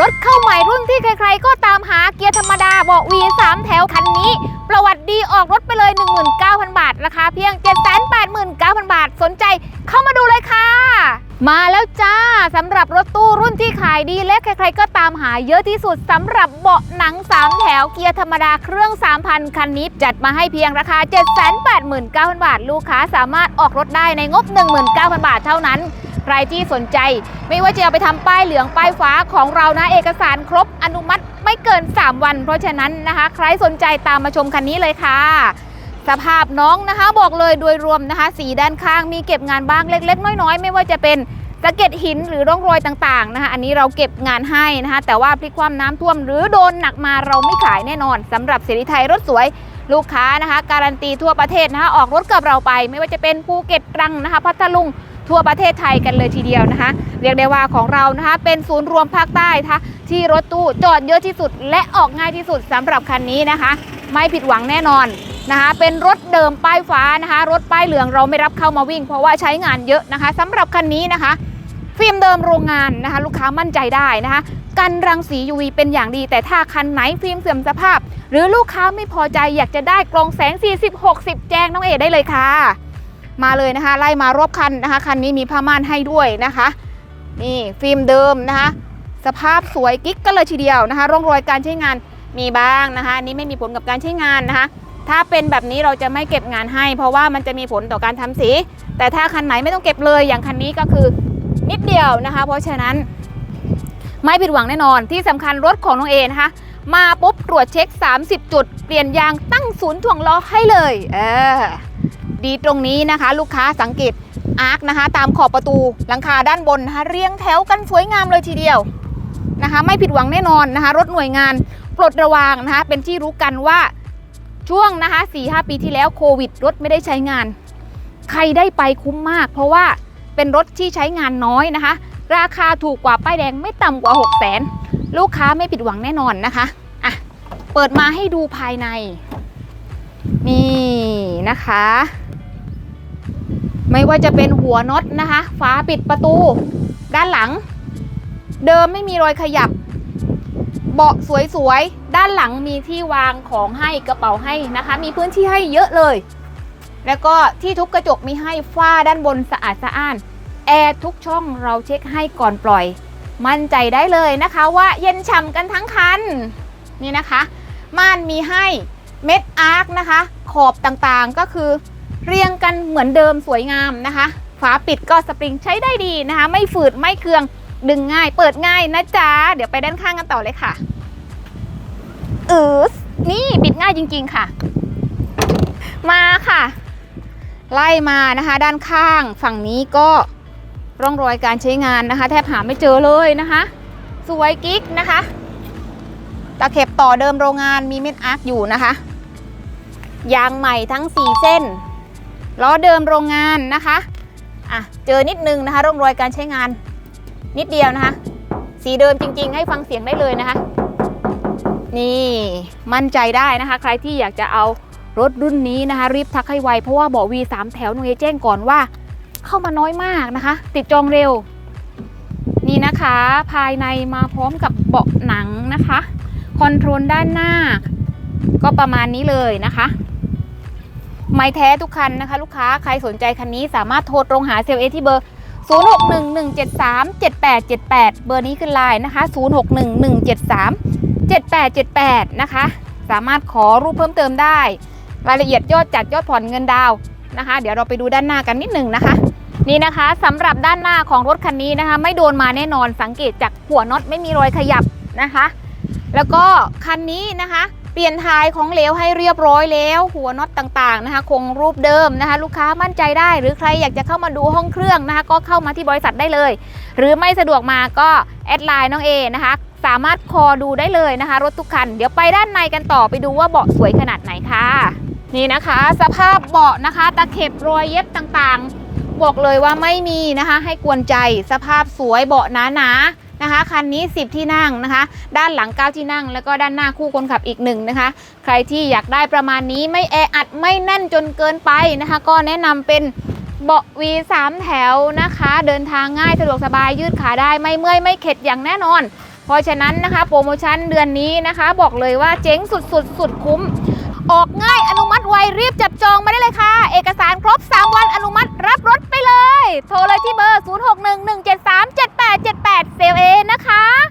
รถเข้าใหม่รุ่นที่ใครๆ ก็ตามหาเกียร์ธรรมดาเบาะ V3 แถวคันนี้ ประวัติดีออกรถไปเลย 19,000 บาท ราคาเพียง 789,000 บาท สนใจเข้ามาดูเลยค่ะ มาแล้วจ้าสำหรับรถตู้รุ่นที่ขายดีและใครๆ ก็ตามหาเยอะที่สุดสำหรับเบาะหนัง 3 แถวเกียร์ธรรมดาเครื่อง 3,000 คันนี้จัดมาให้เพียงราคา 789,000 บาท ลูกค้าสามารถออกรถได้ในงบ 19,000 บาทเท่านั้น ใครที่สนใจ ไม่ว่าจะเอาไปทำป้ายเหลืองป้ายฟ้าของเรานะ เอกสารครบอนุมัติไม่เกิน 3 วัน เพราะฉะนั้นนะคะ ใครสนใจตามมาชมคันนี้เลยค่ะสภาพน้องนะคะบอกเลยโดยรวมนะคะ สีด้านข้างมีเก็บงานบ้างเล็ก ๆ น้อยๆ ไม่ว่าจะเป็นสะเก็ดหินหรือร่องรอยต่างๆนะคะอันนี้เราเก็บงานให้นะคะแต่ว่าพลิกความน้ำท่วมหรือโดนหนักมาเราไม่ขายแน่นอนสำหรับเสรีไทยรถสวยลูกค้านะคะ การันตีทั่วประเทศนะคะออกรถกับเราไป ไม่ว่าจะเป็นภูเก็ตตรังนะคะ พัทลุง ทั่วประเทศไทยกันเลยทีเดียวนะคะ เรียกได้ว่าของเรานะคะ เป็นศูนย์รวมภาคใต้นะคะที่รถตู้จอดเยอะที่สุด และออกง่ายที่สุดสำหรับคันนี้นะคะ ไม่ผิดหวังแน่นอนนะคะเป็นรถเดิมป้ายฟ้านะคะ รถป้ายเหลืองเราไม่รับเข้ามาวิ่ง เพราะว่าใช้งานเยอะนะคะสำหรับคันนี้นะคะ ฟิล์มเดิมโรงงานนะคะ ลูกค้ามั่นใจได้นะคะ กันรังสี UV เป็นอย่างดี แต่ถ้าคันไหนฟิล์มเสื่อมสภาพ หรือลูกค้าไม่พอใจอยากจะได้กรองแสง 40 60 แจ้งน้องเอได้เลยค่ะ มาเลยนะคะ ไล่มารอบคันนะคะคันนี้มีผ้าม่านให้ด้วยนะคะ นี่ฟิล์มเดิมนะคะ สภาพสวยกิ๊กกันเลยทีเดียวนะคะ ร่องรอยการใช้งานมีบ้างนะคะนี้ไม่มีผลกับการใช้งานนะคะ ถ้าเป็นแบบนี้เราจะไม่เก็บงานให้ เพราะว่ามันจะมีผลต่อการทำสี แต่ถ้าคันไหนไม่ต้องเก็บเลยอย่างคันนี้ก็คือนิดเดียวนะคะ เพราะฉะนั้นไม่ผิดหวังแน่นอนที่สำคัญรถของน้องเอนะคะมาปุ๊บตรวจเช็ค 30 จุด เปลี่ยนยางตั้งศูนย์ถ่วงล้อให้เลย เออ ดีตรงนี้นะคะ ลูกค้าสังเกตอาร์คนะคะ ตามขอบประตูหลังคาด้านบนนะคะเรียงแถวกันสวยงามเลยทีเดียวนะคะ ไม่ผิดหวังแน่นอนนะคะ รถหน่วยงานปลดระวางนะคะ เป็นที่รู้กันว่าช่วงนะคะ4-5 ปีที่แล้วโควิด รถไม่ได้ใช้งาน ใครได้ไปคุ้มมาก เพราะว่าเป็นรถที่ใช้งานน้อยนะคะ ราคาถูกกว่าป้ายแดงไม่ต่ำกว่า 6 0 0 0 0นลูกค้าไม่ผิดหวังแน่นอนนะคะอะเปิดมาให้ดูภายใน นี่นะคะ ไม่ว่าจะเป็นหัวน็อตนะคะฝาปิดประตู ด้านหลัง เดิมไม่มีรอยขยับ เบาะสวยๆ ด้านหลังมีที่วางของให้กระเป๋าให้นะคะ มีพื้นที่ให้เยอะเลย แล้วก็ที่ทุบกระจกมีให้ฝ้าด้านบนสะอาดสะอ้านแอร์ทุกช่องเราเช็คให้ก่อนปล่อย มั่นใจได้เลยนะคะว่าเย็นฉ่ำกันทั้งคัน นี่นะคะ ม่านมีให้เม็ดอาร์คนะคะ ขอบต่างๆก็คือ เรียงกันเหมือนเดิมสวยงามนะคะ ฝาปิดก็สปริงใช้ได้ดีนะคะ ไม่ฝืดไม่เคืองดึงง่าย เปิดง่ายนะจ๊ะ เดี๋ยวไปด้านข้างกันต่อเลยค่ะเออนี่ปิดง่ายจริง ๆค่ะ มาค่ะ ไล่มานะคะ ด้านข้างฝั่งนี้ก็ร่องรอยการใช้งานนะคะ แทบหาไม่เจอเลยนะคะ สวยกิ๊กนะคะตะเข็บต่อเดิมโรงงานมีเม็ดอาร์คอยู่นะคะ ยางใหม่ทั้ง 4 เส้น ล้อเดิมโรงงานนะคะอะเจอนิดนึงนะคะร่องรอยการใช้งานนิดเดียวนะคะ สีเดิมจริง ๆ ให้ฟังเสียงได้เลยนะคะ นี่มั่นใจได้นะคะ ใครที่อยากจะเอารถรุ่นนี้นะคะ รีบทักให้ไว เพราะว่าเบาะ V3 แถวหน่วยแจ้งก่อนว่า เข้ามาน้อยมากนะคะ ติดจองเร็ว นี่นะคะ ภายในมาพร้อมกับเบาะหนังนะคะ คอนโทรลด้านหน้า ก็ประมาณนี้เลยนะคะ ไม่แท้ทุกคันนะคะ ลูกค้าใครสนใจคันนี้สามารถโทรตรงหาเซลล์เอที่เบอร์ 0611737878 เบอร์นี้ขึ้นไลน์นะคะ 0611737878 นะคะ สามารถขอรูปเพิ่มเติมได้ รายละเอียดยอดจัดยอดผ่อนเงินดาวน์นะคะ เดี๋ยวเราไปดูด้านหน้ากันนิดหนึ่งนะคะ นี่นะคะสำหรับด้านหน้าของรถคันนี้นะคะ ไม่โดนมาแน่นอนสังเกตจากหัวน็อตไม่มีรอยขยับนะคะ แล้วก็คันนี้นะคะ เปลี่ยนทายของเหลวให้เรียบร้อยแล้ว หัวน็อตต่างๆนะคะ คงรูปเดิมนะคะ ลูกค้ามั่นใจได้ หรือใครอยากจะเข้ามาดูห้องเครื่องนะคะ ก็เข้ามาที่บริษัทได้เลย หรือไม่สะดวกมาก็แอดไลน์น้องเอนะคะ สามารถคอดูได้เลยนะคะ รถทุกคัน เดี๋ยวไปด้านในกันต่อไปดูว่าเบาะสวยขนาดไหนค่ะ นี่นะคะ สภาพเบาะนะคะ ตะเข็บรอยเย็บต่างๆ บอกเลยว่าไม่มีนะคะ ให้กวนใจสภาพสวยเบาะหนาๆ นะคะคันนี้ 10 ที่นั่งนะคะ ด้านหลัง 9 ที่นั่ง แล้วก็ด้านหน้าคู่คนขับอีกหนึ่งนะคะ ใครที่อยากได้ประมาณนี้ไม่แออัดไม่แน่นจนเกินไปนะคะ ก็แนะนำเป็นเบาะ V3 แถวนะคะ เดินทางง่ายสะดวกสบายยืดขาได้ไม่เมื่อยไม่เข็ดอย่างแน่นอน เพราะฉะนั้นนะคะ โปรโมชั่นเดือนนี้นะคะ บอกเลยว่าเจ๊งสุดสุดสุดคุ้ม ออกง่ายอนุมัติไวรีบจับจองมาได้เลยค่ะ เอกสารครบ 3 วันอนุมัติรับรถเโทรเลยที่เบอร์ 0 6 1 1 7 3 7 8 7 8เซลเอนะคะ